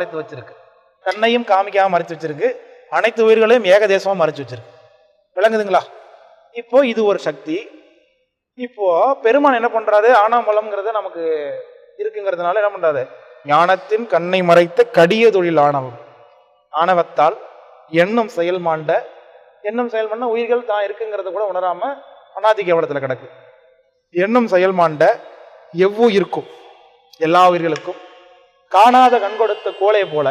மறைத்து வச்சிருக்கு. தன்னையும் காமிக்காம மறைச்சு வச்சிருக்கு. அனைத்து உயிர்களையும் ஏகதேசமா மறைச்சு வச்சிருக்கு. விளங்குதுங்களா? இப்போ இது ஒரு சக்தி. இப்போ பெருமான் என்ன பண்றாரு? ஆனாமலம்ங்கிறது நமக்கு இருக்குங்கிறதுனால என்ன பண்றாரு? ஞானத்தின் கண்ணை மறைத்த கடிய தொழில் ஆணவம் ஆணவத்தால் எண்ணம் செயல் மாண்ட எண்ணம் செயல் பண்ண உயிர்கள் தான் இருக்குங்கிறத கூட உணராம அனாதி கேவலத்தில் கிடக்கு? எண்ணம் செயல் மாண்ட எவ்வுயிருக்கும் எல்லா உயிர்களுக்கும். காணாத கண் கொடுத்த கோலையை போல.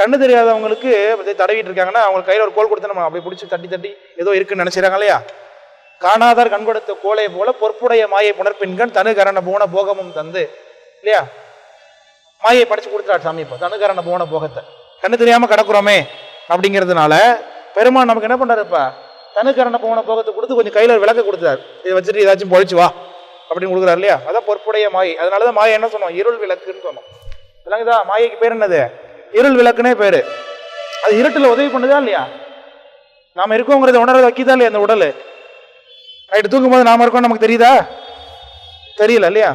கண்ணு தெரியாதவங்களுக்கு தடவிட்டு இருக்காங்கன்னா அவங்களுக்கு கையில் ஒரு கோல் கொடுத்து நம்ம அப்படி பிடிச்சி தட்டி தட்டி ஏதோ இருக்குன்னு நினைச்சிடறாங்க இல்லையா? காணாதார் கண் கொடுத்த கோலை போல பொற்புடைய மாயை புனர்பின்கண் தனுகரண போன போகமும் தந்து இல்லையா? மாயை படிச்சு கொடுத்துறாரு சாமி இப்போ தனுகரண போன போகத்தை. கண்ணு தெரியாம கிடக்குறோமே அப்படிங்கிறதுனால பெருமான் நமக்கு என்ன பண்றாரு இப்ப? தனுகரண போன போகத்தை கொடுத்து கொஞ்சம் கையில விளக்க கொடுத்தாரு இதை வச்சுட்டு ஏதாச்சும் பொழிச்சு வா. அப்படின்னு கொடுக்குறாரு இல்லையா? அதான் பொறுப்புடைய மாயை. அதனாலதான் மாயை என்ன சொன்னோம்? இருள் விளக்குன்னு சொன்னோம். விளங்குதா மாயைக்கு பேர் என்னது? இருள் விளக்குனே பேர். அது இருட்டில் உதவி பண்ணுதா இல்லையா? நாம் இருக்கோங்கிறத உணர வைக்கிதா இல்லையா அந்த உடல்? நைட்டு தூங்கும்போது நாம் இருக்கோம் நமக்கு தெரியுதா? தெரியல இல்லையா?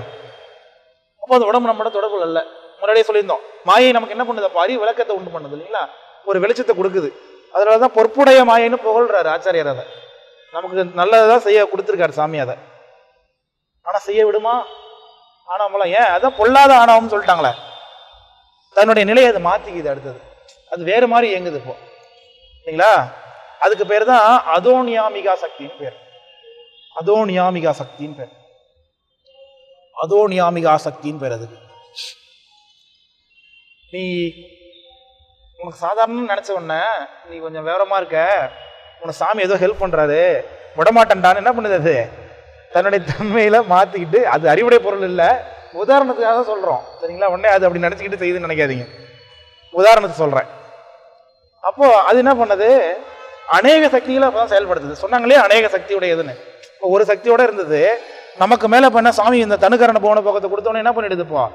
அப்போ அந்த உடம்பு நம்மளோட தொடர்பு இல்லை. முன்னாடியே சொல்லியிருந்தோம். மாயை நமக்கு என்ன பண்ணுது? அப்போ அறிவு விளக்கத்தை உண்டு பண்ணுது இல்லைங்களா? ஒரு வெளிச்சத்தை கொடுக்குது. அதனால தான் பொற்புடைய மாயைன்னு புகழ்றாரு ஆச்சாரியர் அதை. நமக்கு நல்லதான் செய்ய கொடுத்துருக்காரு சாமி அதை. ஆனா செய்ய விடுமா? ஆணவம்லாம் ஏன்? அதான் பொல்லாத ஆணவம்னு சொல்லிட்டாங்களே. தன்னுடைய நிலையை அது மாத்திக்குது அடுத்தது. அது வேற மாதிரி இயங்குது இப்போ. சரிங்களா அதுக்கு பேர் தான் அதோனியாமிகா சக்தின்னு பேர். அதோனியாமிகா சக்தின்னு பேர். அதோனியாமிகா சக்தின்னு பேர் அதுக்கு. நீ உனக்கு சாதாரண நினைச்ச உடனே நீ கொஞ்சம் விவரமா இருக்க. உனக்கு சாமி ஏதோ ஹெல்ப் பண்றாரு. விடமாட்டேன்டான்னு என்ன பண்ணுது அது? தன்னுடைய தன்மையில மாத்திக்கிட்டு அது அறிவுடை பொருள் இல்லை. உதாரணத்துக்காக தான் சொல்றோம். சரிங்களா? உடனே அது அப்படி நினைச்சுக்கிட்டு செய்யுதுன்னு நினைக்காதீங்க. உதாரணத்துக்கு சொல்றேன். அப்போ அது என்ன பண்ணது? அநேக சக்திகளை அப்பதான் செயல்படுத்துது. சொன்னாங்களே அநேக சக்தியுடையதுன்னு. இப்போ ஒரு சக்தியோட இருந்தது. நமக்கு மேல இப்ப என்ன சாமி இந்த தனுக்கரண போன பக்கத்தை கொடுத்தோன்னே என்ன பண்ணிடுது இப்போ?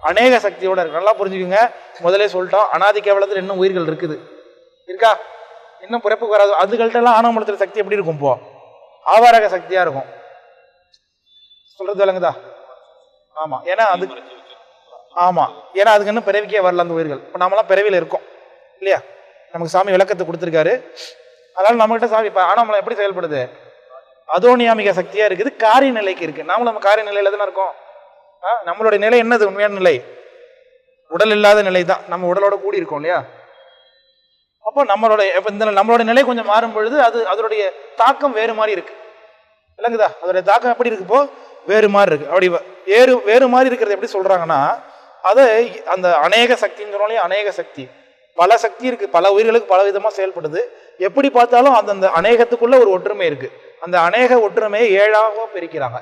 அநேக சக்தியோட இருக்கு. நல்லா புரிஞ்சுக்கோங்க. முதலே சொல்லிட்டோம். அனாதி கேவலத்தில் இன்னும் உயிர்கள் இருக்குது. இருக்கா? இன்னும் பிறப்புக்கு வராது. அதுகள்கிட்ட எல்லாம் ஆணவமலத்தில் சக்தி எப்படி இருக்கும் இப்போ? ஆவாரக சக்தியா இருக்கும். சொல்றது விளங்குதா? ஆமா. ஏன்னா அது ஆமா. ஏன்னா அதுக்கு இன்னும் பிறவிக்கே வரல அந்த உயிர்கள். இப்போ நாமெல்லாம் பிறவியில் இருக்கோம். இல்லையா? நமக்கு சாமி விளக்கத்தை கொடுத்துருக்காரு. அதனால நம்மகிட்ட சாமி இப்போ ஆனாமலம் எப்படி செயல்படுது? அதோனியாமிக சக்தியா இருக்குது. காரிய நிலைக்கு இருக்கு. நாமளும் நம்ம காரிய நிலையில தானே இருக்கோம். ஆ, நம்மளுடைய நிலை என்னது? உண்மையான நிலை. உடல் இல்லாத நிலை தான். நம்ம உடலோட கூடி இருக்கோம் இல்லையா? அப்போ நம்மளோட இப்ப இந்த நம்மளோட நிலை கொஞ்சம் மாறும் பொழுது அது அதனுடைய தாக்கம் வேறு மாதிரி இருக்கு. விளங்குதா? அதோடைய தாக்கம் எப்படி இருக்கு இப்போ? வேறு மாதிரி இருக்கு. அப்படி வேறு வேறு மாதிரி இருக்கிறது எப்படி சொல்றாங்கன்னா அதை அந்த அநேக சக்தின்னு சொன்னாலே அநேக சக்தி. பல சக்தி இருக்கு பல உயிர்களுக்கு பல விதமா செயல்படுது. எப்படி பார்த்தாலும் அந்தந்த அநேகத்துக்குள்ள ஒரு ஒற்றுமை இருக்கு. அந்த அநேக ஒற்றுமையை ஏழாக பிரிக்கிறாங்க.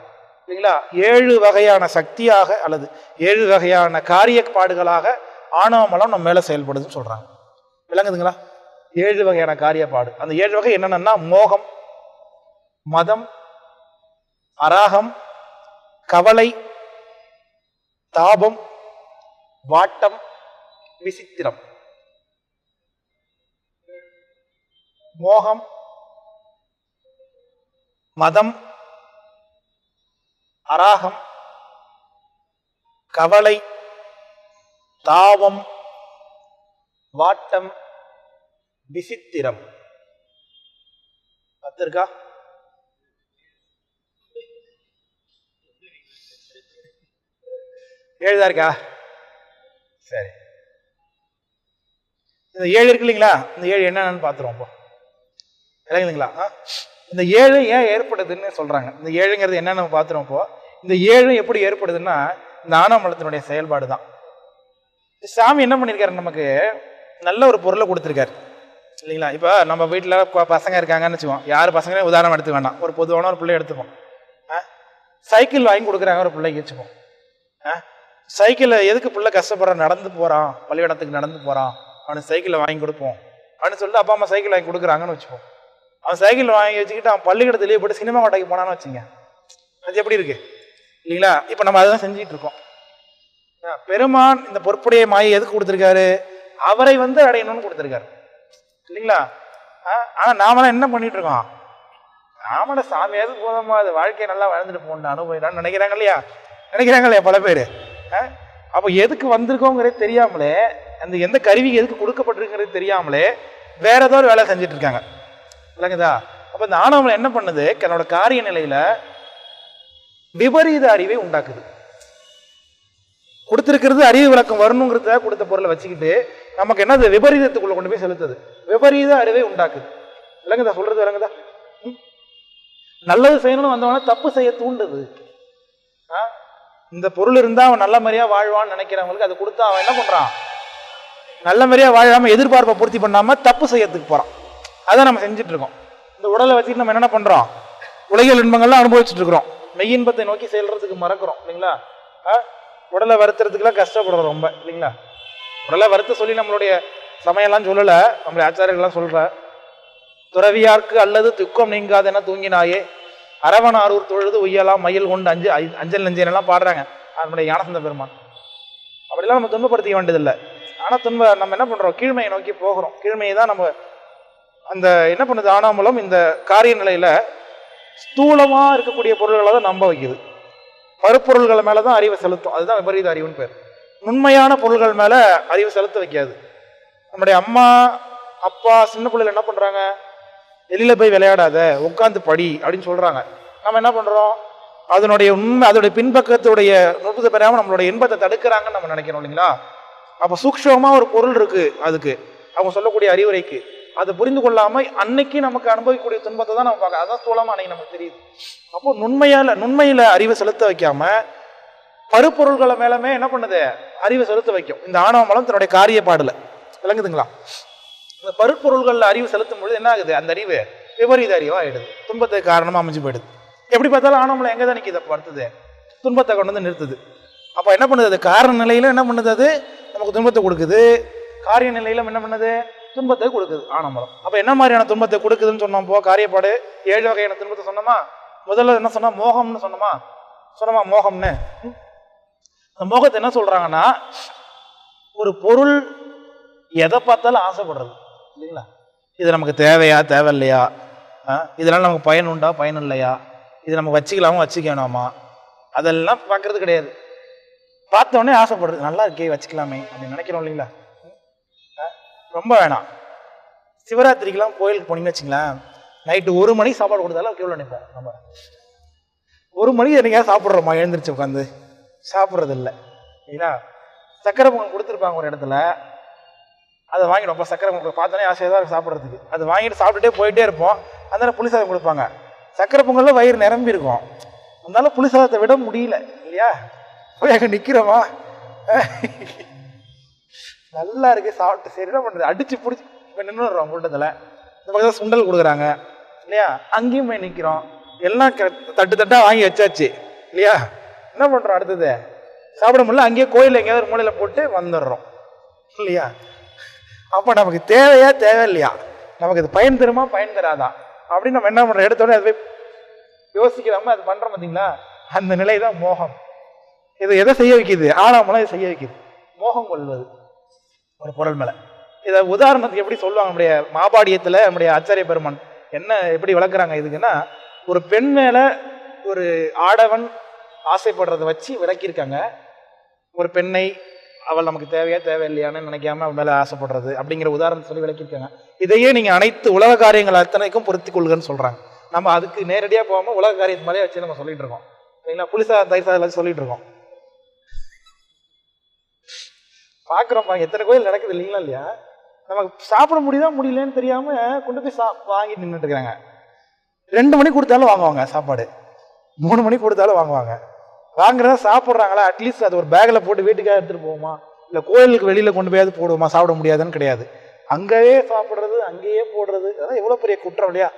இல்லைங்களா? ஏழு வகையான சக்தியாக அல்லது ஏழு வகையான காரியப்பாடுகளாக ஆணவமலம் நம்ம மேலே செயல்படுதுன்னு சொல்றாங்க. விளங்குதுங்களா? ஏழு வகையான காரியப்பாடு. அந்த ஏழு வகை என்னென்னா மோகம் மதம் அராகம் கவலை தாபம் வாட்டம் விசித்திரம். மோகம் மதம் அராகம் கவலை தாபம் வாட்டம் விசித்திரம். பத்திருக்கா ஏழுதா இருக்கா? சரி. இந்த ஏழு இருக்கு இல்லைங்களா? இந்த ஏழு என்னென்னு பார்த்துருவோம் இப்போ விளங்குதுங்களா ஆ? இந்த ஏழு ஏன் ஏற்படுதுன்னு சொல்றாங்க. இந்த ஏழுங்கிறது என்னன்னு நம்ம பார்த்துருவோம் இப்போ இந்த ஏழு எப்படி ஏற்படுதுன்னா இந்த ஆணவமலத்தினுடைய செயல்பாடு தான் சாமி என்ன பண்ணியிருக்காரு நமக்கு நல்ல ஒரு பொருளை கொடுத்துருக்காரு. இல்லைங்களா? இப்போ நம்ம வீட்டில் பசங்க இருக்காங்கன்னு வச்சுக்கோம் யார் பசங்களே உதாரணம் எடுத்து வேண்டாம் ஒரு பொதுவான ஒரு பிள்ளை எடுத்துப்போம். ஆ? சைக்கிள் வாங்கி கொடுக்குறாங்க ஒரு பிள்ளைக்கு வச்சுப்போம். ஆ? சைக்கிளில் எதுக்கு பிள்ளை கஷ்டப்படுறான் நடந்து போகிறான் பள்ளிக்கூடத்துக்கு நடந்து போகிறான் அவனுக்கு சைக்கிளை வாங்கி கொடுப்போம். அப்படின்னு சொல்லிட்டு அப்பா அம்மா சைக்கிள் வாங்கி கொடுக்குறாங்கன்னு வச்சுப்போம் அவன் சைக்கிள் வாங்கி வச்சுக்கிட்டு அவன் பள்ளிக்கூடத்துலேயே போட்டு சினிமா கோட்டைக்கு போனான்னு வச்சுங்க அது எப்படி இருக்கு? இல்லைங்களா? இப்போ நம்ம அதுதான் செஞ்சுட்டு இருக்கோம். பெருமான் இந்த பொற்புடைய மாயை எதுக்கு கொடுத்துருக்காரு? அவரை வந்து அடையணும்னு கொடுத்துருக்காரு. இல்லைங்களா? ஆ, நாமெல்லாம் என்ன பண்ணிட்டு இருக்கோம்? ஆமாடா சாமியாவது போதுமா? அது வாழ்க்கையை நல்லா வாழ்ந்துட்டு போகணும்னு அனுபவிடான்னு நினைக்கிறாங்க இல்லையா? நினைக்கிறாங்க இல்லையா? பல பேர். அப்போ எதுக்கு வந்திருக்கோங்கிறது தெரியாமலே அந்த எந்த கருவி எதுக்கு கொடுக்கப்பட்டிருக்கிறது தெரியாமலே வேற ஏதோ ஒரு வேலை செஞ்சுட்டு இருக்காங்க இல்லைங்கதா அப்போ இந்த ஆணவம் என்ன பண்ணுது? தன்னோட காரிய நிலையில விபரீத அறிவை உண்டாக்குது. கொடுத்துருக்கிறது அறிவு விளக்கம் வரணுங்கிறத கொடுத்த பொருளை வச்சுக்கிட்டு நமக்கு என்னது? விபரீதத்துக்குள்ள கொண்டு போய் செலுத்துது. விபரீத அறிவை உண்டாக்குது. இல்லைங்கதா சொல்றது இல்லைங்கதா நல்லது செய்யணும்னு வந்தவன தப்பு செய்ய தூண்டுது. இந்த பொருள் இருந்தால் அவன் நல்ல மாதிரியா வாழ்வான்னு நினைக்கிறவங்களுக்கு அதை கொடுத்தா அவன் என்ன பண்ணுறான் நல்ல மாதிரியா வாழாமல் எதிர்பார்ப்பை பூர்த்தி பண்ணாமல் தப்பு செய்யறதுக்கு போகிறான் அதை நம்ம செஞ்சுட்டு இருக்கோம். இந்த உடலை வச்சுட்டு நம்ம என்னென்ன பண்ணுறோம் உலகியல் இன்பங்கள்லாம் அனுபவிச்சுட்டு இருக்கிறோம். மெய்யின்பத்தை நோக்கி செல்றதுக்கு மறக்கிறோம் இல்லைங்களா? ஆ? உடலை வருத்துறதுக்குலாம் கஷ்டப்படுறோம் ரொம்ப இல்லைங்களா? உடலை வருத்த சொல்லி நம்மளுடைய சமயம்லாம் சொல்லலை நம்மளுடைய ஆச்சாரியர்கள்லாம் சொல்கிற துறவியார்க்கு அல்லது துக்கம் நீங்காதென தூங்கினாயே அரவணாரூர் தொழுது உய்யலாம் மயில் கொண்டு அஞ்சு அஞ்சல் நெஞ்சனெல்லாம் பாடுறாங்க. நம்முடைய ஞானசந்த பெருமான். அப்படிலாம் நம்ம துன்பப்படுத்திக்க வேண்டியதில்லை. ஆனால் துன்ப நம்ம என்ன பண்ணுறோம் கீழ்மையை நோக்கி போகிறோம். கீழ்மையை தான் நம்ம அந்த என்ன பண்ணுது? ஆனாமூலம் இந்த காரிய நிலையில் ஸ்தூலமாக இருக்கக்கூடிய பொருள்களை தான் நம்ப வைக்குது. பருப்பொருள்கள் மேலே தான் அறிவை செலுத்தும். அதுதான் விபரீத அறிவுன்னு பேர். நுண்மையான பொருள்கள் மேலே அறிவு செலுத்த வைக்காது. நம்முடைய அம்மா அப்பா சின்ன பிள்ளைகள் என்ன பண்ணுறாங்க வெளியில் போய் விளையாடாத உட்காந்து படி அப்படின்னு சொல்கிறாங்க நம்ம என்ன பண்ணுறோம் அதனுடைய உண்மை அதனுடைய பின்பக்கத்துடைய நுட்பத்தை பெறாமல் நம்மளுடைய இன்பத்தை தடுக்கிறாங்கன்னு நம்ம நினைக்கிறோம் இல்லைங்களா? அப்போ சூக்ஷமாக ஒரு பொருள் இருக்குது அதுக்கு. அவங்க சொல்லக்கூடிய அறிவுரைக்கு. அதை புரிந்து கொள்ளாமல் அன்னைக்கு நமக்கு அனுபவிக்கக்கூடிய துன்பத்தை தான் நம்ம பார்க்க அதான் சூழமாக அன்னைக்கு நமக்கு தெரியுது. அப்போ நுண்மையால் நுண்மையில் அறிவை செலுத்த வைக்காம பருப்பொருள்களை மேலமே என்ன பண்ணுது? அறிவை செலுத்த வைக்கும். இந்த ஆணவ மலம் தன்னுடைய காரியப்பாடில் விளங்குதுங்களா? இந்த பருப்பொருள்களில் அறிவு செலுத்தும் பொழுது என்ன ஆகுது அந்த அறிவு விபரீத அறிவா ஆயிடுது. துன்பத்துக்கு காரணமாக அமைஞ்சு போயிடுது. எப்படி பார்த்தாலும் ஆனவங்களை எங்கே தான் நிற்கிது அப்போ துன்பத்தை கொண்டு வந்து நிறுத்துது. அப்போ என்ன பண்ணுது? அது காரண நிலையில என்ன பண்ணுது அது? நமக்கு துன்பத்தை கொடுக்குது. காரிய நிலையில என்ன பண்ணுது? துன்பத்தை கொடுக்குது ஆனமரம் அப்போ என்ன மாதிரியான துன்பத்தை கொடுக்குதுன்னு சொன்னோம் போ காரியப்பாடு. ஏழு வகையான துன்பத்தை சொன்னோமா? முதல்ல என்ன சொன்னா மோகம்னு சொன்னோமா? சொன்னோமா மோகம்னு? அந்த மோகத்தை என்ன சொல்றாங்கன்னா ஒரு பொருள் எதை பார்த்தாலும் ஆசைப்படுறது. இல்லைங்களா? இது நமக்கு தேவையா தேவையில்லையா? ஆ? நமக்கு பயன் உண்டா பயன் இல்லையா? இது நம்ம வச்சுக்கலாமா வச்சுக்க வேணாமா அதெல்லாம் பார்க்கறது கிடையாது. பார்த்த ஆசைப்படுறது நல்லா இருக்கே வச்சுக்கலாமே அப்படின்னு நினைக்கிறோம் இல்லைங்களா? ஆ? ரொம்ப வேணாம். சிவராத்திரிக்கெல்லாம் கோயிலுக்கு போனீங்கன்னு வச்சுங்களேன் நைட்டு ஒரு மணி சாப்பாடு கொடுத்தாலும் கேள்வி நினைப்போம் நம்ம. ஒரு மணி என்னைக்கா சாப்பிட்றோமா எழுந்திரிச்சு உட்காந்து? சாப்பிட்றது இல்லை இல்லைங்களா? சக்கரை பொங்கல் கொடுத்துருப்பாங்க ஒரு இடத்துல அதை வாங்கிடும். அப்போ சக்கரை பொங்கல் பார்த்தோன்னே ஆசையாக தான் சாப்பிட்றதுக்கு. அது வாங்கிட்டு சாப்பிட்டுட்டே போயிட்டே இருப்போம். அதனால புளிசாதம் கொடுப்பாங்க. சக்கரை பொங்கலில் வயிறு நிரம்பி இருக்கும். அதனால புளிசாதத்தை விட முடியல. இல்லையா? போய் அங்கே நிற்கிறோமா நல்லா இருக்குது சாப்பிட்டு சரி என்ன பண்ணுறது அடித்து பிடிச்சி இப்போ நின்றுடுறோம் கூட்டத்தில். இந்த பக்கத்தில் சுண்டல் கொடுக்குறாங்க. இல்லையா? அங்கேயும் போய் நிற்கிறோம் எல்லாம் க- தட்டு தட்டாக வாங்கி வச்சாச்சு. இல்லையா? என்ன பண்ணுறோம் அடுத்தது? சாப்பிட முடியல. அங்கேயே கோயிலில் எங்கேயாவது மூலையில் போட்டு வந்துடுறோம். இல்லையா? அப்போ நமக்கு தேவையா தேவை இல்லையா நமக்கு இது பயன் தருமா பயன் தராதா? அப்படின்னு நம்ம என்ன பண்ணுறோம் எடுத்தோடனே அது போய் யோசிக்கிறாம அது பண்ணுறோம் பார்த்தீங்களா அந்த நிலை தான் மோகம். இது எதை செய்ய வைக்கிது? ஆறாமலாம் இதை செய்ய வைக்குது. மோகம் கொள்வது. ஒரு பொருள் மேலே. இதை உதாரணத்துக்கு எப்படி சொல்லுவாங்க? நம்முடைய மாபாடியத்தில் நம்முடைய ஆச்சாரிய பெருமான் என்ன எப்படி விளக்குறாங்க இதுக்குன்னா ஒரு பெண் மேலே ஒரு ஆடவன் ஆசைப்படுறதை வச்சு விளக்கியிருக்காங்க. ஒரு பெண்ணை அவள் நமக்கு தேவையா தேவையில்லையான்னு நினைக்காம அவன் மேலே ஆசைப்படுறது அப்படிங்கிற உதாரணம் சொல்லி விளக்கியிருக்காங்க. இதையே நீங்கள் அனைத்து உலக காரியங்கள் அத்தனைக்கும் பொருத்தி கொள்ளுங்கன்னு சொல்கிறாங்க நம்ம அதுக்கு நேரடியாக போகாமல் உலக காரியத்து மேலே வச்சு நம்ம சொல்லிட்டு இருக்கோம். சரிங்களா? புலிசா தயிர் சாதம் சொல்லிட்டு இருக்கோம். பார்க்குறோம் பாருங்க எத்தனை கோயில் நடக்குது இல்லைங்களா இல்லையா? நமக்கு சாப்பிட முடியுதா முடியலன்னு தெரியாம கொண்டு போய் சா வாங்கி நின்றுட்டு இருக்கிறாங்க ரெண்டு மணி கொடுத்தாலும் வாங்குவாங்க சாப்பாடு. மூணு மணி கொடுத்தாலும் வாங்குவாங்க. வாங்குறத சாப்பிட்றாங்களா? அட்லீஸ்ட் அது ஒரு பேக்கில் போட்டு வீட்டுக்காக எடுத்துகிட்டு போவோமா? இல்லை கோயிலுக்கு வெளியில் கொண்டு போயாவது போடுவோமா? சாப்பிட முடியாதுன்னு கிடையாது. அங்கேயே சாப்பிட்றது அங்கேயே போடுறது அதான் எவ்வளோ பெரிய குற்றம் இல்லையா?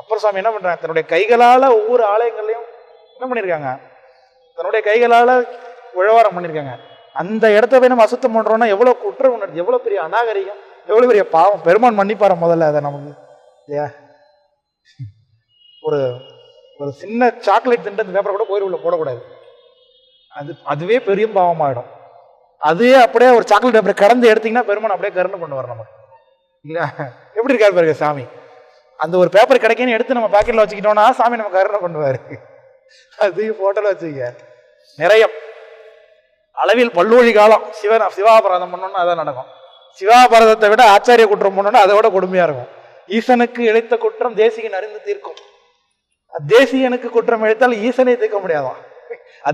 அப்புறம் சாமி என்ன பண்ணுறாங்க தன்னுடைய கைகளால் ஒவ்வொரு ஆலயங்கள்லையும் என்ன பண்ணியிருக்காங்க தன்னுடைய கைகளால் உழவாரம் பண்ணியிருக்காங்க அந்த இடத்த போய் நம்ம அசுத்தம் பண்ணுறோன்னா எவ்வளோ குற்ற உணர்ச்சி எவ்வளோ பெரிய அநாகரிகம் எவ்வளோ பெரிய பாவம். பெருமான் மன்னிப்பார முதல்ல அதை நமக்கு இல்லையா? ஒரு ஒரு சின்ன சாக்லேட் தின்ற அந்த பேப்பரை கூட கோயில் உள்ள போடக்கூடாது. அது அதுவே பெரிய பாவமாயிடும். அதுவே அப்படியே ஒரு சாக்லேட் பேப்பரை கடந்து எடுத்தீங்கன்னா பெருமான் அப்படியே கருணை கொண்டு வரணும் நமக்கு இல்லையா? எப்படி இருக்காரு பாருங்க சாமி. அந்த ஒரு பேப்பர் கிடைக்கன்னு எடுத்து நம்ம பாக்கெட்டில் வச்சுக்கிட்டோம்னா சாமி நம்ம கருணை கொண்டு வரு அது போட்டோல வச்சுக்க நிறைய. அளவில் பல்லூழி காலம். சிவ சிவாபராதம் பண்ணோம்னா அதான் நடக்கும். சிவாபராதத்தை விட ஆச்சாரிய குற்றம் பண்ணோம்னா அதை விட கொடுமையா இருக்கும். ஈசனுக்கு இழைத்த குற்றம் தேசிகன் அறிந்து தீர்க்கும். தேசியனுக்கு குற்றம் இழைத்தால் ஈசனை தீர்க்க முடியாதான்.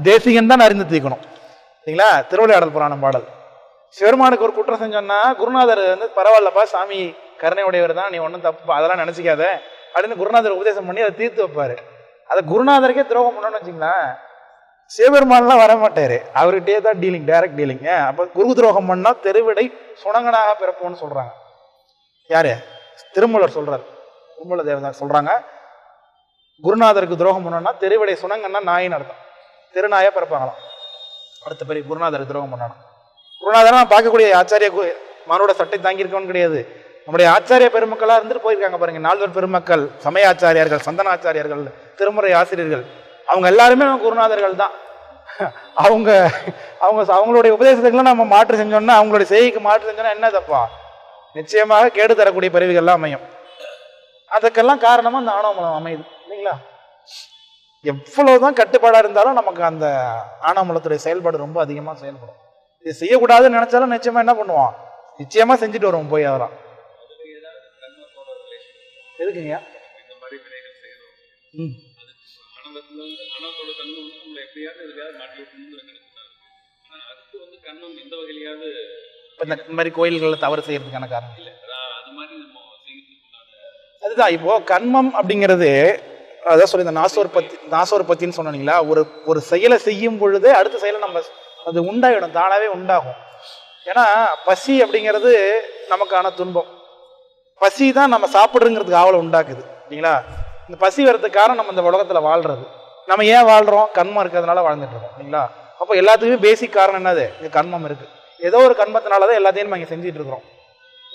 தேசிகன் தான் அறிந்து தீர்க்கணும். சரிங்களா? திருவிளையாடல் புராணம் பாடல். சிவருமானுக்கு ஒரு குற்றம் செஞ்சோன்னா குருநாதர் வந்து பரவாயில்லப்பா சாமி கருணை உடையவர் தான் நீ ஒன்றும் தப்பு அதெல்லாம் நினச்சிக்காத அப்படின்னு குருநாதர் உபதேசம் பண்ணி அதை தீர்த்து வைப்பாரு. அதை குருநாதருக்கே துரோகம் பண்ணணும்னு வச்சிங்களேன் சிவபெருமான்லாம் வர மாட்டார் அவர்கிட்டயே தான் டீலிங் டைரக்ட் டீலிங் அப்போ குரு துரோகம் பண்ணா தெருவிடை சுணங்கனாக பிறப்போம்னு சொல்றாங்க. யார்? திருமூலர் சொல்றாரு. திருமூல தேவதா சொல்றாங்க. குருநாதருக்கு துரோகம் பண்ணோன்னா தெருவிடை சுணங்கன்னா நாயின்னு அர்த்தம். திருநாயா பிறப்பாங்களாம். அடுத்த பெரிய குருநாதர் துரோகம் பண்ணணும். குருநாதனா பார்க்கக்கூடிய ஆச்சாரிய மானோட சட்டை தாங்கியிருக்கவன் கிடையாது. நம்முடைய ஆச்சாரிய பெருமக்களாக இருந்துட்டு போயிருக்காங்க பாருங்க. நால்வர் பெருமக்கள் சமய ஆச்சாரியார்கள் சந்தன ஆச்சாரியர்கள் திருமுறை ஆசிரியர்கள். அவங்க எல்லாருமே நம்ம குருநாதர்கள் தான். அவங்க அவங்க அவங்களுடைய உபதேசத்துக்குலாம் நம்ம மாற்று செஞ்சோம்னா அவங்களுடைய செய்திக்கு மாற்று செஞ்சோம்னா என்ன தப்பா? நிச்சயமாக கேடு தரக்கூடிய பிறவிகள்லாம் அமையும். அதுக்கெல்லாம் காரணமாக அந்த ஆணவமலம் அமையுது. இல்லைங்களா? எவ்வளவுதான் கட்டுப்பாடா இருந்தாலும் நமக்கு அந்த ஆணவமலத்துடைய செயல்பாடு ரொம்ப அதிகமா செயல்படும். இது செய்யக்கூடாதுன்னு நினைச்சாலும் நிச்சயமா என்ன பண்ணுவோம்? நிச்சயமா செஞ்சுட்டு வருவோம் போய் அதெல்லாம். எதுக்குங்க? ம். இந்த மாதிரி கோயில்களில் தவறு செய்யறதுக்கான காரணம்? அதுதான் இப்போ கர்மம் அப்படிங்கிறது அதான் சொல்லி இந்த நாசோர் பத்தி நாசோர் பத்தின்னு சொன்னீங்களா ஒரு ஒரு செயலை செய்யும் பொழுதே அடுத்த செயலை நம்ம அது உண்டாயிடும் தானாகவே உண்டாகும். ஏன்னா பசி அப்படிங்கிறது நமக்கான துன்பம். பசி தான் நம்ம சாப்பிட்றங்கிறதுக்கு ஆவலை உண்டாக்குது இல்லைங்களா? இந்த பசி வர்றதுக்கு காரணம் நம்ம இந்த உலகத்தில் வாழ்றது. நம்ம ஏன் வாழ்கிறோம் கண்மம் இருக்கிறதுனால வாழ்ந்துட்டு இருக்கோம் இல்லைங்களா? அப்போ எல்லாத்துக்குமே பேசிக் காரணம் என்னது? இந்த கண்மம் இருக்குது ஏதோ ஒரு கண்மத்தினால தான் எல்லாத்தையும் நம்ம இங்கே செஞ்சுட்டு இருக்கிறோம்.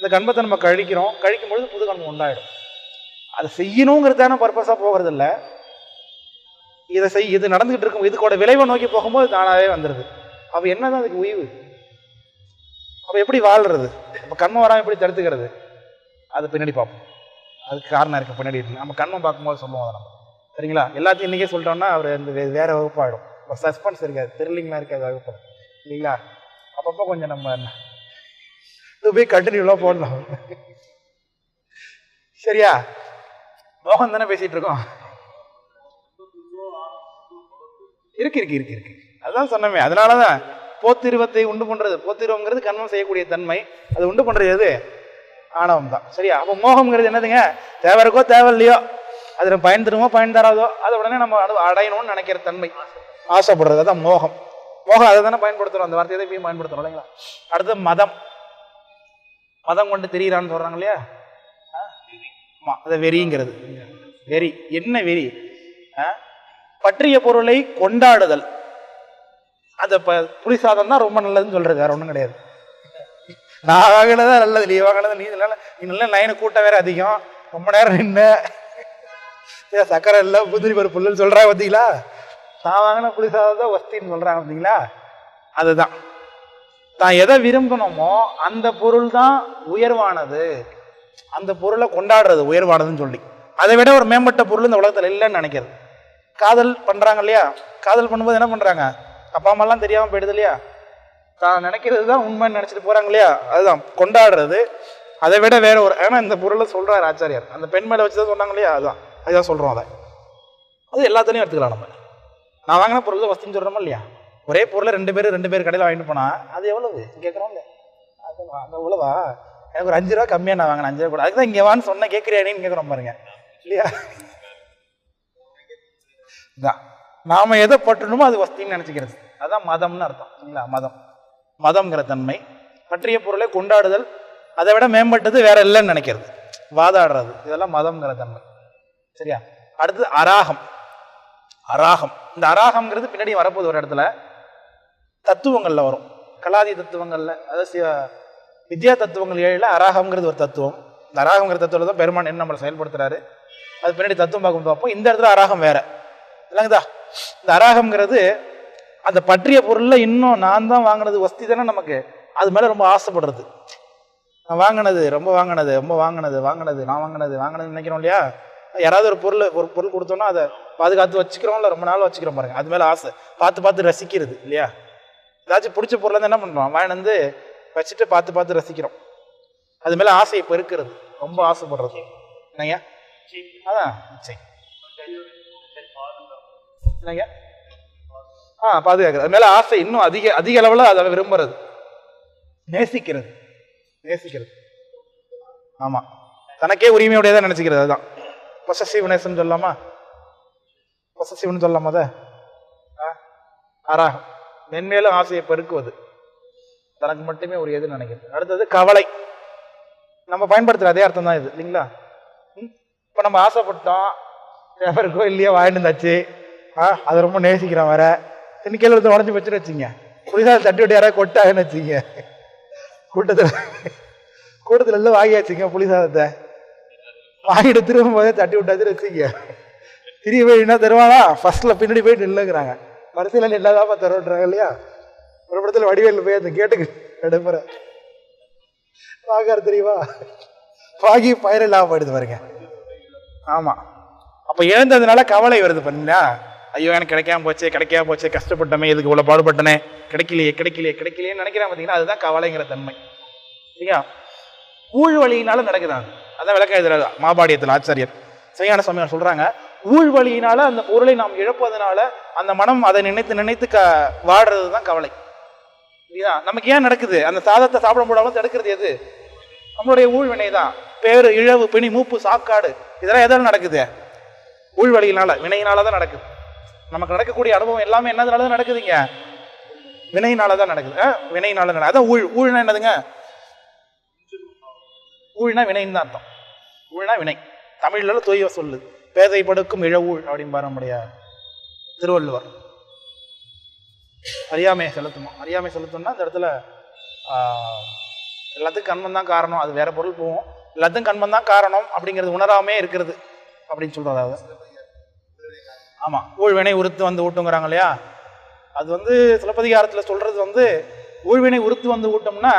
இந்த கண்மத்தை நம்ம கழிக்கிறோம். கழிக்கும் பொழுது புது கண்மம் உண்டாயிடும். அதை செய்யணுங்கிறதான பர்பஸாக போகிறதில்ல. இதை செய் இது நடந்துகிட்டு இருக்கும் இதுக்கோட விளைவை நோக்கி போகும்போது தானாகவே வந்துடுது அப்போ என்னதான் அதுக்கு உய்வு? அப்போ எப்படி வாழ்கிறது அப்போ கர்மம் வராமல் எப்படி தடுத்துக்கிறது? அது பின்னாடி பார்ப்போம். அதுக்கு காரணம் இருக்குது பின்னாடி இருக்கு. நம்ம கண்மம் பார்க்கும்போது சொல்லுவோம் அதை நம்ம. சரிங்களா? எல்லாத்தையும் இன்றைக்கே சொல்லிட்டோம்னா அவர் இந்த வேறு வகுப்பாகிடும் இப்போ சஸ்பென்ஸ் இருக்காது த்ரில்லிங்லாம் இருக்காது வகுப்பு இல்லைங்களா? அப்பப்போ கொஞ்சம் நம்ம இது போய் கண்டினியூலாம் போடலாம் சரியா? மோகம் தானே பேசிட்டு இருக்கோம் இருக்கு இருக்கு இருக்கு இருக்கு. அதுதான் சொன்னமே. அதனாலதான் போத்திருவத்தை உண்டு பண்றது போத்திருவங்கிறது கர்மம் செய்யக்கூடிய தன்மை. அது உண்டு பண்றது எது? ஆணவம் தான். சரியா? அப்போ மோகம்ங்கிறது என்னதுங்க? தேவை இருக்கோ தேவை இல்லையோ அது பயன் தருமோ பயன் தராதோ அதை உடனே நம்ம அடையணும்னு நினைக்கிற தன்மை. ஆசைப்படுறது. அதான் மோகம். மோகம் அதை தானே பயன்படுத்துறோம். அந்த வார்த்தையை தான் பயன்படுத்துகிறோம் பயன்படுத்துறோம். இல்லைங்களா? அடுத்து மதம். மதம் கொண்டு தெரியிறான்னு சொல்றாங்க இல்லையா? ஆமாம் அதை வெறிங்கிறது. வெறி. என்ன வெறி? ஆ? பற்றிய பொருளை கொண்டாடுதல். அந்த ப புளிசாதம் தான் ரொம்ப நல்லதுன்னு சொல்கிறது வேற ஒன்றும் கிடையாது. நான் வாங்கினதா நல்லது நீ வாங்கினது நீ நல்லா நீ நல்ல லைனை கூட்டம் வேற அதிகம். ரொம்ப நேரம் நின்று சக்கரை இல்லை புதிரி பருப்பு இல்லைன்னு சொல்கிறா பார்த்தீங்களா நான் வாங்கின புளிசாதம் தான் வஸ்தின்னு சொல்கிறாங்க பார்த்தீங்களா அதுதான். தான் எதை விரும்பணுமோ அந்த பொருள் தான் உயர்வானது. அந்த பொருளை கொண்டாடுறது உயர்வானதுன்னு சொல்லி. அதை விட ஒரு மேம்பட்ட பொருள் இந்த உலகத்தில் இல்லைன்னு நினைக்கிறது. காதல் பண்ணுறாங்க இல்லையா? காதல் பண்ணும்போது என்ன பண்ணுறாங்க அப்பா அம்மாலாம் தெரியாமல் போயிடுது இல்லையா? தான் நினைக்கிறது தான் உண்மைன்னு நினச்சிட்டு போகிறாங்க இல்லையா? அதுதான் கொண்டாடுறது. அதை விட வேற ஒரு ஏன்னா இந்த பொருளை சொல்கிறார் ஆச்சாரியார். அந்த பெண் மேலே வச்சு தான் சொன்னாங்க இல்லையா? அதுதான் அதுதான் சொல்கிறோம் அதை. அது எல்லாத்துலேயும் எடுத்துக்கலாம் நம்ம. நான் வாங்கின பொருள் தான் சொல்கிறோமா இல்லையா? ஒரே பொருளை ரெண்டு பேர் ரெண்டு பேர் கடையில் வாங்கிட்டு போனால் அது எவ்வளவு? கேட்குறோம் இல்லையா? அது அந்த எவ்வளவா? எனக்கு ஒரு அஞ்சு ரூபா கம்மியாக நான் வாங்கினேன் அஞ்சு ரூபா கூட. தான் இங்கே வான்னு சொன்ன கேட்குறியானேன்னு கேட்குறோம் பாருங்க. இல்லையா? இதான் நாம எதை பற்றணுமோ அது வஸ்தின்னு நினச்சிக்கிறது. அதான் மதம்னு அர்த்தம் சரிங்களா மதம். மதம்ங்கிற தன்மை. பற்றிய பொருளை கொண்டாடுதல் அதை விட மேம்பட்டது வேற இல்லைன்னு நினைக்கிறது. வாதாடுறது இதெல்லாம் மதம்ங்கிற தன்மை. சரியா? அடுத்து அராகம். அராகம். இந்த அராகம்ங்கிறது பின்னாடி வரப்போகுது ஒரு இடத்துல. தத்துவங்களில் வரும். கலாதி தத்துவங்களில் அதாவது வித்யா தத்துவங்கள் ஏழில் அராகம்ங்கிறது ஒரு தத்துவம். இந்த அராகம்ங்கிற தத்துவத்தில் தான் பெருமான் என்ன நம்மளை செயல்படுத்துறாரு? அது பின்னாடி தத்துவம் பார்க்கும் பார்ப்போம். இந்த இடத்துல அராகம் வேற. இல்லைங்கதா இந்த அராகம்ங்கிறது அந்த பற்றிய பொருளில் இன்னும் நான் தான் வாங்கினது வஸ்தி தானே நமக்கு. அது மேலே ரொம்ப ஆசைப்படுறது. நான் வாங்கினது ரொம்ப வாங்கினது ரொம்ப வாங்கினது வாங்கினது நான் வாங்கினது வாங்கினது நினைக்கிறோம் இல்லையா? யாராவது ஒரு பொருள் ஒரு பொருள் கொடுத்தோன்னா அதை பாதுகாத்து வச்சுக்கிறோம்ல ரொம்ப நாள் வச்சுக்கிறோம் பாருங்க. அது மேலே ஆசை. பார்த்து பார்த்து ரசிக்கிறது இல்லையா? ஏதாச்சும் பிடிச்ச பொருளை வந்து என்ன பண்ணுறோம் வாங்கிட்டு வச்சுட்டு பார்த்து பார்த்து ரசிக்கிறோம். அது மேலே ஆசையை பெருக்கிறது ரொம்ப ஆசைப்படுறது. என்னங்க அதான். சரி. என்னங்க ஆ பாதுகாக்கிறது. அது மேலே ஆசை இன்னும் அதிக அதிக அளவில் அதை விரும்புறது. நேசிக்கிறது. நேசிக்கிறது. ஆமாம் தனக்கே உரிமையுடையதான் நினச்சிக்கிறது அதுதான். பொசசிவ்னஸ்ன்னு சொல்லாமா பொசசிவ்னு சொல்லாமா அதை? ஆ? மென்மேலும் ஆசையை பெருக்குவது. தனக்கு மட்டுமே ஒரு எது நினைக்கிறது. அடுத்தது கவலை. நம்ம பயன்படுத்துகிற அதே அர்த்தம் தான் இது இல்லைங்களா? இப்போ நம்ம ஆசைப்பட்டோம் பேப்பருக்கோ இல்லையோ வாங்கிட்டு இருந்தாச்சு ஆ அதை ரொம்ப நேசிக்கிறோம் வேற. இன்னைக்கு எடுத்து உடஞ்சி வச்சுட்டு வச்சுங்க புரிதா தட்டி விட்டு யாராவது கொட்டாங்கன்னு வச்சுங்க கூட்டத்தில் கூட்டத்தில் எல்லாம் வாங்கியாச்சுங்க புளி சாதத்தை வாங்கிட்டு திரும்பும் போதே தட்டி விட்டாச்சுன்னு வச்சுங்க திரும்பி போய் என்ன தருவானா? ஃபர்ஸ்ட்ல பின்னாடி போயிட்டு நில்லுங்கிறாங்க. வரிசையில் நில்லாதாப்பா தருவாங்க இல்லையா? ஒரு படத்தில் வடிவேல் போய் அந்த கேட்டுக்கு எடுப்புற வாங்காரு தெரியுமா? பாகி பயிர் இல்லாமல் போயிடுது பாருங்க. ஆமாம் அப்போ இழந்ததுனால கவலை வருது பண்ணா ஐயோ எனக்கு கிடைக்காம போச்சு கிடைக்காம போச்சு கஷ்டப்பட்டமே இதுக்கு இவ்வளோ பாடுபட்டனே கிடைக்கலையே கிடைக்கலையே கிடைக்கலையே நினைக்கிறேன் பார்த்தீங்கன்னா அதுதான் கவலைங்கிற தன்மை. சரியா? ஊழ் வழியினால நடக்குதான் அதான் விளக்கம் எழுதுறாரு மாபாடியத்தில் ஆச்சாரியர். சரியான சமயம் சொல்றாங்க. ஊழ் வழியினால அந்த பொருளை நாம் இழப்பதனால அந்த மனம் அதை நினைத்து நினைத்து க வாடுறது தான் கவலை. இல்லையா? நமக்கு ஏன் நடக்குது? அந்த சாதத்தை சாப்பிட முடியாமல் தடுக்கிறது எது? நம்மளுடைய ஊழ்வினை தான் பேரு இழவு பிணி மூப்பு சாக்காடு இதெல்லாம் எதால நடக்குது? ஊழ்வழியினால வினையினால தான் நடக்குது. நமக்கு நடக்கக்கூடிய அனுபவம் எல்லாமே என்னதுனால தான் நடக்குதுங்க? வினையினால தான் நடக்குது வினையினால நட அதான் ஊழ் ஊழ்னா என்னதுங்க? ஊழ்னா வினைன்னு தான் அர்த்தம். ஊழ்னா வினை. தமிழ்ல தூய சொல்லு பேதை படுக்கும் இழவூழ் அப்படின்னு நம்முடைய திருவள்ளுவர். அறியாமையை செலுத்தணும். அறியாமை செலுத்தணும்னா இந்த இடத்துல எல்லாத்துக்கும் கண்மம் தான் காரணம். அது வேற பொருள் போகும். எல்லாத்துக்கும் கண்மம் தான் காரணம் அப்படிங்கிறது உணராமே இருக்கிறது அப்படின்னு சொல்றது அதாவது. ஆமாம் ஊழ்வினை உறுத்து வந்து ஊட்டுங்கிறாங்க இல்லையா? அது வந்து சிலப்பதிகாரத்தில் சொல்றது வந்து ஊழ்வினை உறுத்து வந்து ஊட்டோம்னா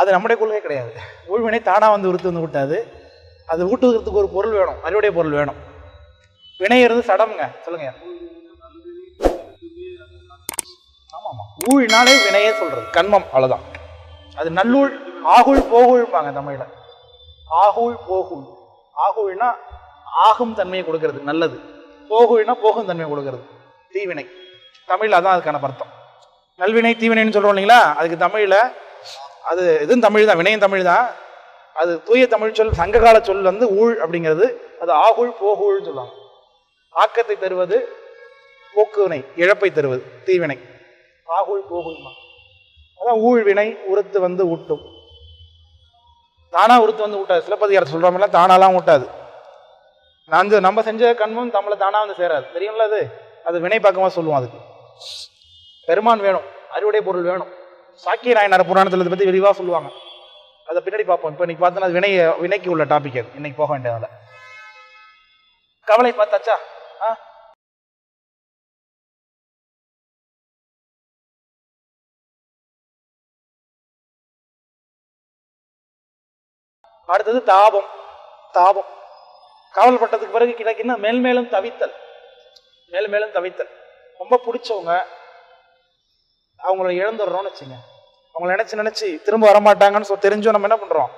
அது நம்முடைய கொள்கை கிடையாது. ஊழ்வினை தானாக வந்து உறுத்து வந்து ஊட்டாது. அது ஊட்டுவதற்கு ஒரு பொருள் வேணும். அறிவுடைய பொருள் வேணும். வினைகிறது சடம்ங்க சொல்லுங்க ஊழ்னாலே வினையே சொல்றது. கண்மம் அவ்வளவுதான். அது நல்லூழ் ஆகுள் போகுழ்பாங்க தமிழ்ல. ஆகுள் போகுள் ஆகுள்னா ஆகும் தன்மையை கொடுக்கிறது நல்லது. போகுள்னா போகும் தன்மையை கொடுக்கிறது தீவினை. தமிழ்ல அதான் அதுக்கான அர்த்தம். நல்வினை தீவினைன்னு சொல்றோம் இல்லைங்களா? அதுக்கு தமிழ்ல அது இதுவும் தமிழ் தான் வினையும் தமிழ் தான். அது தூய தமிழ் சொல் சங்ககால சொல் வந்து ஊழ் அப்படிங்கிறது அது ஆகுள் போகுள்னு சொல்லுவாங்க. ஆக்கத்தை தருவது போக்குவினை இழப்பை தருவது தீவினை. ஆகுள் போகுள்மா. அதான் ஊழ் வினை உறுத்து வந்து ஊட்டும். தானாக உறுத்து வந்து ஊட்டாது. சிலப்பதிகாரம் சொல்றோம்ல தானாலாம் ஊட்டாது. நான் வந்து நம்ம செஞ்ச கண்மும் நம்மள தானாக வந்து சேராது. தெரியும்ல அது? அது வினை பக்கமாக சொல்லுவோம் அதுக்கு. பெருமான் வேணும். அறுவடை பொருள் வேணும். சாக்கிய நாயனார் புராணத்தில் இதை பற்றி விரிவாக சொல்லுவாங்க. அதை பின்னாடி பார்ப்போம். இப்போ இன்னைக்கு பார்த்தோன்னா அது வினை வினைக்கு உள்ள டாபிக் அது. இன்னைக்கு போக வேண்டியதால கவலை பார்த்தாச்சா? ஆ? அடுத்தது தாபம். தாபம். கவலைப்பட்டதுக்கு பிறகு கிடைக்கின்ற மேல்மேலும் தவித்தல். மேலும் மேலும் தவித்தல். ரொம்ப பிடிச்சவங்க அவங்கள இழந்துடுறோம்னு வச்சுங்க. அவங்கள நினைச்சு நினைச்சு திரும்ப வரமாட்டாங்கன்னு சொல்லி தெரிஞ்சும் நம்ம என்ன பண்றோம்?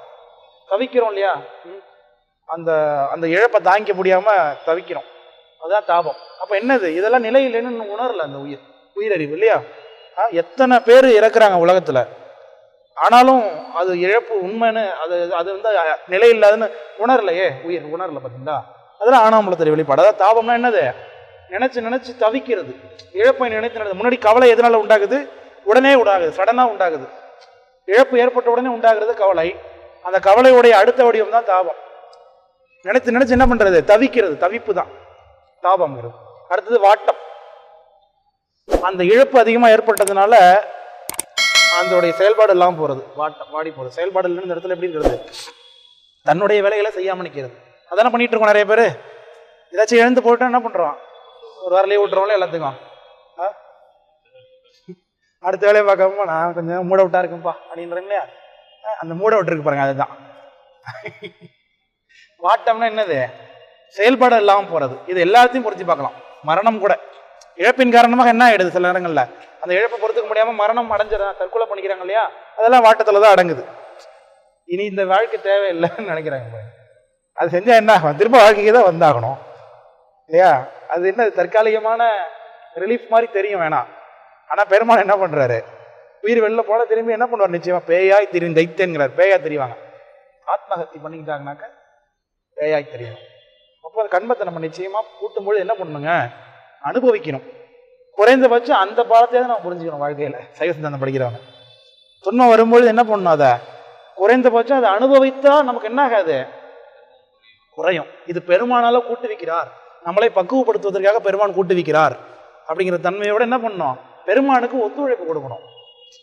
தவிக்கிறோம் இல்லையா. அந்த அந்த இழப்பை தாங்கிக்க முடியாம தவிக்கிறோம். அதுதான் தாபம். அப்ப என்னது? இதெல்லாம் நிலை இல்லைன்னு இன்னும் உணரல அந்த உயிர். உயிரறிவு இல்லையா? எத்தனை பேர் இறக்குறாங்க உலகத்துல? ஆனாலும் அது இழப்பு உண்மைன்னு அது அது வந்து நிலை இல்லாதுன்னு உணரலையே. உயிர் உணரல பார்த்தீங்களா அதெல்லாம் ஆனாமலத்தறி வெளிப்பாடு. அதாவது தாபம்னா என்னது? நினைச்சு நினைச்சு தவிக்கிறது. இழப்பை நினைத்து நடந்தது முன்னாடி கவலை எதனால உண்டாகுது? உடனே உண்டாகுது. சடனாக உண்டாகுது. இழப்பு ஏற்பட்ட உடனே உண்டாகிறது கவலை. அந்த கவலையுடைய அடுத்த வடிவம் தான் தாபம். நினைத்து நினைச்சு என்ன பண்றது? தவிக்கிறது. தவிப்பு தான். தாபம்ங்கிறது. அடுத்தது வாட்டம். அந்த இழப்பு அதிகமாக ஏற்பட்டதுனால அதோடைய செயல்பாடு இல்லாமல் போகிறது வாட்டம் வாடி போகிறது செயல்பாடு இல்லைன்னு இந்த இடத்துல எப்படி இருக்கிறது தன்னுடைய வேலைகளை செய்யாமல் நிற்கிறது அதானே பண்ணிட்டு இருக்கோம் நிறைய பேர். ஏதாச்சும் எழுந்து போட்டா என்ன பண்ணுறோம் ஒரு வாரம் லீவ் விட்டுறோம்ல எல்லாத்துக்கும். ஆ? அடுத்த வேலையை பார்க்காம நான் கொஞ்சம் மூட விட்டா இருக்கும்பா அப்படின்றீங்களா? ஆ, அந்த மூட விட்டுருக்கு பாருங்க அதுதான். வாட்டம்னா என்னது? செயல்பாடு இல்லாமல் போகிறது இது எல்லாத்தையும் பொருத்தி பார்க்கலாம். மரணம் கூட. இழப்பின் காரணமாக என்ன ஆயிடுது சில நேரங்களில்? அந்த இழப்பை பொறுத்துக்க முடியாம மரணம் அடைஞ்சிடறான் தற்கொலை பண்ணிக்கிறாங்க இல்லையா? அதெல்லாம் வாட்டத்தில் தான் அடங்குது. இனி இந்த வாழ்க்கை தேவையில்லைன்னு நினைக்கிறாங்க அது செஞ்சா என்ன ஆகும்? திரும்ப வாழ்க்கைக்கு தான் வந்தாகணும். இல்லையா? அது என்ன தற்காலிகமான ரிலீஃப் மாதிரி தெரியும் வேணாம். ஆனால் பெருமாள் என்ன பண்றாரு? உயிர் வெளில போல திரும்பி என்ன பண்ணுவார்? நிச்சயமா பேயாய் தெரியும் தைத்தேங்கிறார் பேயா தெரிவாங்க. ஆத்மஹத்தி பண்ணிக்கிட்டாங்கனாக்க பேயாய் தெரியும். அப்போ அந்த கண்மத்தை நம்ம நிச்சயமா கூட்டும்பொழுது என்ன பண்ணணுங்க? அனுபவிக்கணும். குறைந்தபட்சம் அந்த பாடத்தையாவது நம்ம புரிஞ்சுக்கணும் வாழ்க்கையில். சைவ சித்தாந்தம் படிக்கிறவங்க. துன்பம் வரும்பொழுது என்ன பண்ணணும் அதை? குறைந்தபட்சம் அதை அனுபவித்தால் நமக்கு என்ன ஆகாது? குறையும். இது பெருமானால கூட்டுவிக்கிறார். நம்மளை பக்குவப்படுத்துவதற்காக பெருமான் கூட்டுவிக்கிறார். அப்படிங்கிற தன்மையோட என்ன பண்ணணும்? பெருமானுக்கு ஒத்துழைப்பு கொடுக்கணும்.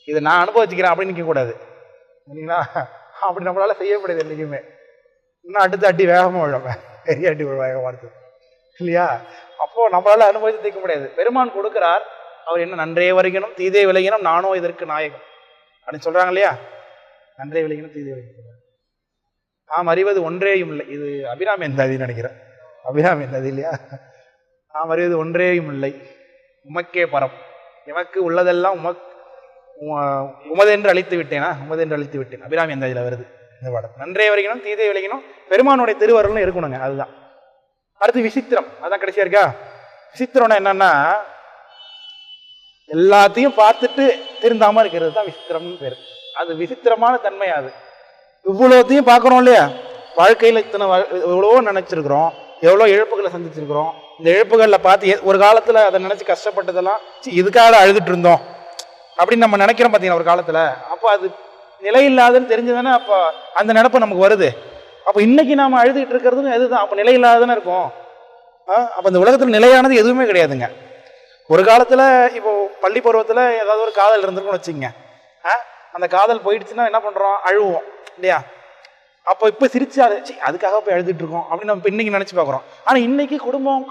இதை நான் அனுபவிச்சுக்கிறேன் அப்படின்னு நிற்கக்கூடாது சரிங்களா அப்படி நம்மளால செய்ய முடியாது என்றைக்குமே. இன்னும் அடுத்த அடி வேகமாக விழுவேன் பெரிய அடி வேகமாக இருக்குது இல்லையா? அப்போ நம்மளால அனுபவித்து தீர்க்க முடியாது. பெருமான் கொடுக்கிறார் அவர் என்ன நன்றே வருகணும் தீதே விளையணும் நானும் இதற்கு நாயகம். அப்படின்னு சொல்றாங்க இல்லையா? நன்றே விளையணும் தீதே விளையணும் நாம் அறிவது ஒன்றேயும் இல்லை. இது அபிராமி எந்தாதின்னு நினைக்கிறேன். அபிராமி எந்தாதி இல்லையா? நாம் அறிவது ஒன்றேயும் இல்லை. உமக்கே பரம். எமக்கு உள்ளதெல்லாம் உமக் உமதென்று அழித்து விட்டேனா? உமதென்று அழித்து விட்டேன். அபிராமி எந்தாதியில் வருது. இந்த பாடம் நன்றே வரைக்கணும் தீதே விளைக்கணும். பெருமானுடைய திருவருள்னு இருக்கணுங்க அதுதான். அடுத்து விசித்திரம். அதான் கடைசியா இருக்கா? விசித்திரம்னா என்னன்னா எல்லாத்தையும் பார்த்துட்டு திருந்தாம இருக்கிறது தான் விசித்திரம்னு பேர். அது விசித்திரமான தன்மை அது. இவ்வளோத்தையும் பார்க்குறோம் இல்லையா? வாழ்க்கையில் இத்தனை எவ்வளவோ நினைச்சிருக்கிறோம். எவ்வளோ இழப்புகளை சந்திச்சிருக்கிறோம். இந்த இழப்புகளில் பார்த்து ஒரு காலத்தில் அதை நினச்சி கஷ்டப்பட்டதெல்லாம் இதுக்காக அழுதுட்டு இருந்தோம். அப்படின்னு நம்ம நினைக்கிறோம் பார்த்தீங்கன்னா ஒரு காலத்தில்? அப்போ அது நிலையில்லாதுன்னு தெரிஞ்சதுன்னா அப்போ அந்த நினப்பு நமக்கு வருது. அப்போ இன்னைக்கு நாம் அழுதுகிட்டு இருக்கிறதும் எதுதான்? அப்போ நிலையில்லாததானே இருக்கும். அப்போ இந்த உலகத்தில் நிலையானது எதுவுமே கிடையாதுங்க. ஒரு காலத்தில் இப்போ பள்ளி பருவத்தில் ஏதாவது ஒரு காதல் இருந்திருக்கும்னு வச்சுங்க ஆ? அந்த காதல் போயிடுச்சுன்னா என்ன பண்ணுறோம் அழுவோம். இல்லையா? அப்போ இப்போ சிரிச்சாரு ச்சீ, அதுக்காக போய் அழுதுட்டு இருக்கோம் அப்படின்னு நம்ம இப்ப இன்னைக்கு நினச்சி பார்க்குறோம். ஆனால் இன்னைக்கு குடும்பம்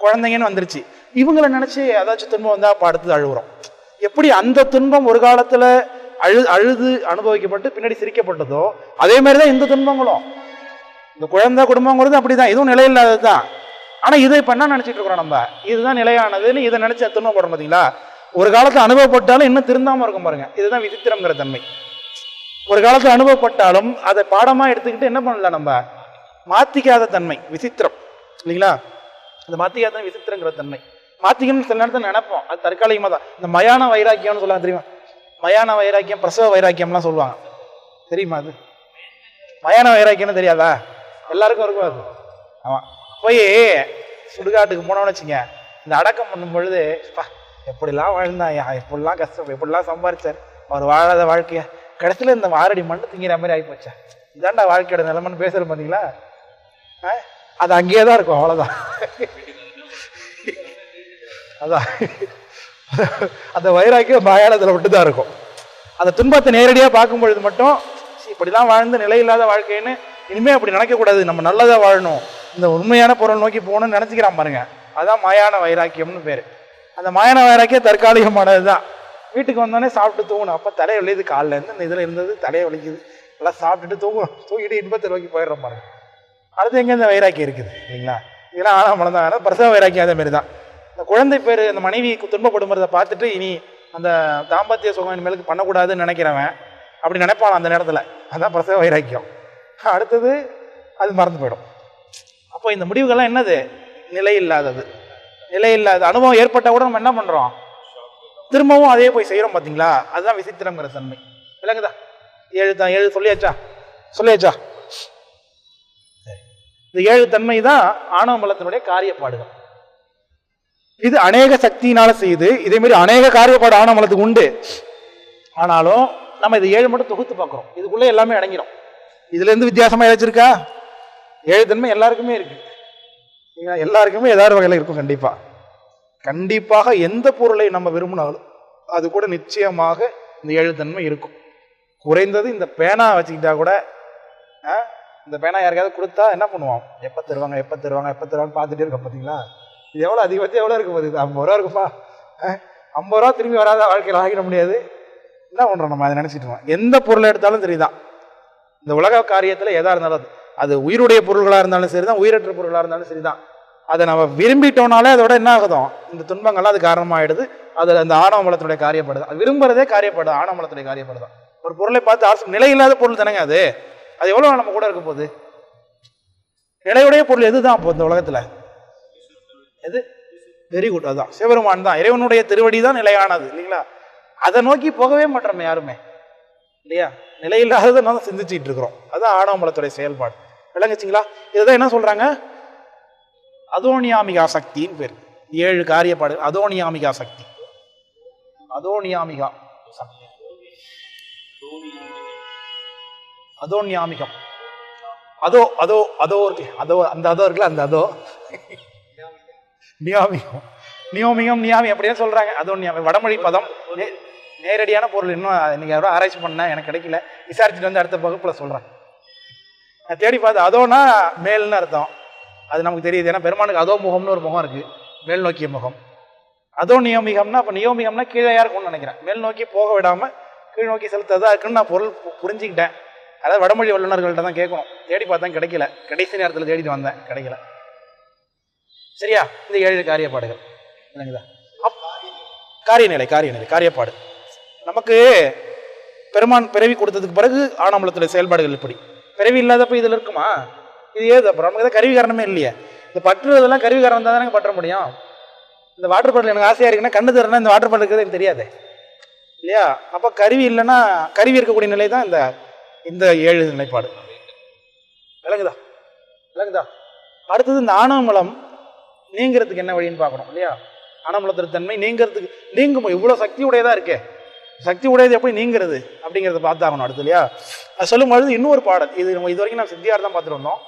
குழந்தைங்கன்னு வந்துருச்சு. இவங்களை நினச்சி ஏதாச்சும் துன்பம் வந்தால் அப்போ அடுத்தது அழுகுறோம் எப்படி அந்த துன்பம் ஒரு காலத்தில் அழு அழுது அனுபவிக்கப்பட்டு பின்னாடி சிரிக்கப்பட்டதோ அதே மாதிரி தான் இந்த துன்பங்களும். இந்த குழந்தை குடும்பங்கிறது அப்படிதான் இதுவும் நிலையில்லாதது தான் ஆனால் இதை இப்போ என்ன நினச்சிட்டு இருக்கிறோம் நம்ம? இதுதான் நிலையானதுன்னு இதை நினச்சி துன்பப்படுறோம் பார்த்தீங்களா ஒரு காலத்தில் அனுபவப்பட்டாலும் இன்னும் திருந்தாமல் இருக்கும் பாருங்க. இதுதான் விசித்திரங்கிற தன்மை. ஒரு காலத்தில் அனுபவப்பட்டாலும் அதை பாடமாக எடுத்துக்கிட்டு என்ன பண்ணல நம்ம? மாத்திக்காத தன்மை விசித்திரம். இல்லைங்களா? இந்த மாத்திக்காத விசித்திரங்கிற தன்மை. மாத்திக்கணும்னு சில நேரத்தில் நினைப்போம். அது தற்காலிகமாக தான் இந்த மயான வைராக்கியம்னு சொல்லலாம் தெரியுமா? மயான வைராக்கியம் பிரசவ வைராக்கியம்லாம் சொல்லுவாங்க. தெரியுமா அது? மயான வைராக்கியம்னு தெரியாதா? எல்லாருக்கும் இருக்கும் அது. ஆமாம் போய் சுடுகாட்டுக்கு போனோம்னு வச்சுங்க இந்த அடக்கம் பண்ணும் பொழுது எப்படிலாம் வாழ்ந்தாயா எப்படிலாம் கஷ்டம் எப்படிலாம் சம்பாரிச்சார்? அவர் வாழாத வாழ்க்கைய கடைசியில் இந்த ஆறடி மண்ணு திங்கிற மாதிரி ஆகிப்போச்சா இதாண்டா வாழ்க்கையோட நிலைமைன்னு பேசுகிற பார்த்தீங்களா ஆ? அது அங்கேயே தான் இருக்கும் அவ்வளோதான் அதான். அந்த வைராக்கியம் மயானத்தில் மட்டும் தான் இருக்கும். அந்த துன்பத்தை நேரடியாக பார்க்கும் பொழுது மட்டும் "சீ, இப்படிலாம் வாழ்ந்து நிலையில்லாத வாழ்க்கைன்னு இனிமே அப்படி நினைக்கக்கூடாது. நம்ம நல்லதாக வாழணும். இந்த உண்மையான பொருள் நோக்கி போகணும்னு நினச்சிக்கிறான் பாருங்க. அதான் மாயான வைராக்கியம்னு பேர். அந்த மாயான வைராக்கியம் தற்காலிகமானது தான் வீட்டுக்கு வந்தோடனே சாப்பிட்டு தூங்கணும். அப்போ தலையை வலியுது காலில் இருந்து இந்த இதில் இருந்தது தலையை வலிக்குது. எல்லாம் சாப்பிட்டுட்டு தூங்கும் தூங்கிட்டு இன்பத்தை நோக்கி போயிடுறோம் பாருங்க. அடுத்து எங்கே இந்த வைராக்கியம் இருக்குது? இல்லைங்களா? இதெல்லாம் ஆனால் மலம் தான் பிரசவ வைராக்கியம் அதே மாதிரி தான் அந்த குழந்தை பேர் அந்த மனைவி துன்பப்படுங்கிறத பார்த்துட்டு இனி அந்த தாம்பத்திய சுகம் இனிமேலுக்கு பண்ணக்கூடாதுன்னு நினைக்கிறவன் அப்படி நினைப்பான் அந்த நேரத்தில். அதான் பிரசவ வைராக்கியம். அடுத்தது அது மறந்து போயிடும். அப்போ இந்த முடிவுகள்லாம் என்னது? நிலை இல்லாதது. நிலை இல்லாத அனுபவம் ஏற்பட்டால் கூட நம்ம என்ன பண்ணுறோம் திரும்பவும் அதே போய் செய்கிறோம் பார்த்தீங்களா அதுதான் விசித்திரங்கிற தன்மை. விளங்குதா ஏழு தான் ஏழு சொல்லியாச்சா? சொல்லியாச்சா? இந்த ஏழு தன்மை தான் ஆணவ மலத்தினுடைய காரியப்பாடுகள். இது அநேக சக்தியினால செய்யுது. இதே மாதிரி அநேக காரியப்பாடு ஆனவங்களுக்கு உண்டு. ஆனாலும் நம்ம இது ஏழு மட்டும் தொகுத்து பார்க்குறோம். இதுக்குள்ளே எல்லாமே அடங்கிடும் இதுலேருந்து வித்தியாசமாக ஏதாச்சிருக்கா ஏழு தன்மை எல்லாருக்குமே இருக்கு. எல்லாருக்குமே ஏதாவது வகையில் இருக்கும் கண்டிப்பாக கண்டிப்பாக எந்த பொருளை நம்ம விரும்பினாலும் அது கூட நிச்சயமாக இந்த ஏழு தன்மை இருக்கும். குறைந்தது இந்த பேனா வச்சுக்கிட்டா கூட இந்த பேனா யாருக்காவது கொடுத்தா என்ன பண்ணுவோம் எப்போ தருவாங்க எப்போ தருவாங்க எப்போ தருவாங்க பார்த்துட்டே இருக்கோம் பார்த்தீங்களா இது எவ்வளோ அதிகபட்சம் எவ்வளோ இருக்கும் போது இது ஐம்பது ரூபா இருக்குப்பா ஐம்பது ரூபா திரும்பி வராத? வாழ்க்கையில் ஆகிட முடியாது. என்ன பண்ணுறோம் நம்ம? அதை நினச்சிட்டு இருக்கோம். எந்த பொருளை எடுத்தாலும் சரிதான். இந்த உலக காரியத்தில் எதாக இருந்தாலும் அது. அது உயிருடைய பொருள்களாக இருந்தாலும் சரி தான் உயிரற்ற பொருளாக இருந்தாலும் சரி தான் அதை நம்ம விரும்பிட்டோம்னாலே அதோட என்ன ஆகுதோம் இந்த துன்பங்கள்லாம் அது காரணமாகிடுது அதில் அந்த ஆணவமலத்தினுடைய காரியப்பாடு தான் அது விரும்புறதே காரியப்படுது தான். ஆணவமலத்துடைய ஒரு பொருளை பார்த்து அரசு நிலை இல்லாத பொருள் தானேங்க அது. அது எவ்வளோ நம்ம கூட இருக்க போகுது? நிலையுடைய பொருள் எதுதான் அப்போ இந்த உலகத்தில்? எது வெரி குட் அதுதான் சிவபெருமான் தான். இறைவனுடைய திருவடி தான் நிலையானது. இல்லைங்களா? அதை நோக்கி போகவே மாட்டோம் யாருமே. இல்லையா? நிலையில்லாததை நான் சிந்திச்சுட்டு இருக்கிறோம். அதுதான் ஆடம்பலத்துடைய செயல்பாடு. விளங்குச்சிங்களா? இதுதான் என்ன சொல்றாங்க? அதோனியாமிகா சக்தின்னு பேர். ஏழு காரியப்பாடு அதோனியாமிகா சக்தி அதோனியாமிகா. சக்தி அதோன்யாமிகம். அதோ அதோ அதோ இருக்கு. அதோ அந்த அதோ இருக்குல்ல அந்த அதோ. நியாமிகம். நியோமியம் நியாமி அப்படியே சொல்றாங்க. அது நியாமி. வடமொழி பதம் நேரடியான பொருள். இன்னும் இன்னைக்கு யாரோ ஆராய்ச்சி பண்ண எனக்கு கிடைக்கல. விசாரிச்சுட்டு வந்து அடுத்த வகுப்புல சொல்றேன் நான் தேடி பார்த்து அதோனா மேல்னு அர்த்தம். அது நமக்கு தெரியுது. ஏன்னா பெருமானுக்கு அதோ முகம்னு ஒரு முகம் இருக்கு. மேல் நோக்கிய முகம். அதோ நியோமிகம்னா அப்போ நியோமிகம்னா கீழே இருக்கும்னு நினைக்கிறேன். மேல் நோக்கி போக விடாம கீழ் நோக்கி செலுத்ததா இருக்குன்னு நான் பொருள் புரிஞ்சுக்கிட்டேன். அதாவது வடமொழி வல்லுநர்கள்ட்ட தான் கேட்கணும். தேடி பார்த்தேன் கிடைக்கல. கடைசி நேரத்தில் தேடிட்டு வந்தேன். கிடைக்கல. சரியா? இந்த ஏழு காரியப்பாடுகள். இல்லைங்களா அப் காரியநிலை காரியநிலை காரியப்பாடு. நமக்கு பெருமான் பிறவி கொடுத்ததுக்கு பிறகு ஆனம்பலத்தில் செயல்பாடுகள் இப்படி. பிறவி இல்லாதப்ப இதில் இருக்குமா? இது ஏது? அப்புறம் நமக்கு தான் கருவி காரணமே இல்லையே. இந்த பற்றுறதெல்லாம் கருவி காரணம் தான் தானே பற்ற முடியும். இந்த வாட்டர் பாட்டில் எனக்கு ஆசையாக இருக்குன்னா கண்ணு தரேன்னா இந்த வாட்டர் பாட்டில் இருக்கிறது எனக்கு தெரியாது. இல்லையா? அப்போ கருவி இல்லைன்னா கருவி இருக்கக்கூடிய நிலை தான் இந்த இந்த ஏழு நிலைப்பாடு. விளங்குதா? விளங்குதா? அடுத்தது இந்த ஆணவமலம் நீங்கிறதுக்கு என்ன வழின்னு பார்க்கணும் இல்லையா? அனமலத்திறத்தன்மை நீங்கிறதுக்கு நீங்கும் இவ்வளோ சக்தி உடையதாக இருக்கே. சக்தி உடையது எப்படி நீங்கிறது? அப்படிங்கிறத பார்த்தாகணும் அடுத்து இல்லையா? அது சொல்லும்பொழுது இன்னொரு பாடல் இது நம்ம இது வரைக்கும் நான் சித்தியார் தான் பார்த்துட்டு வந்தோம்.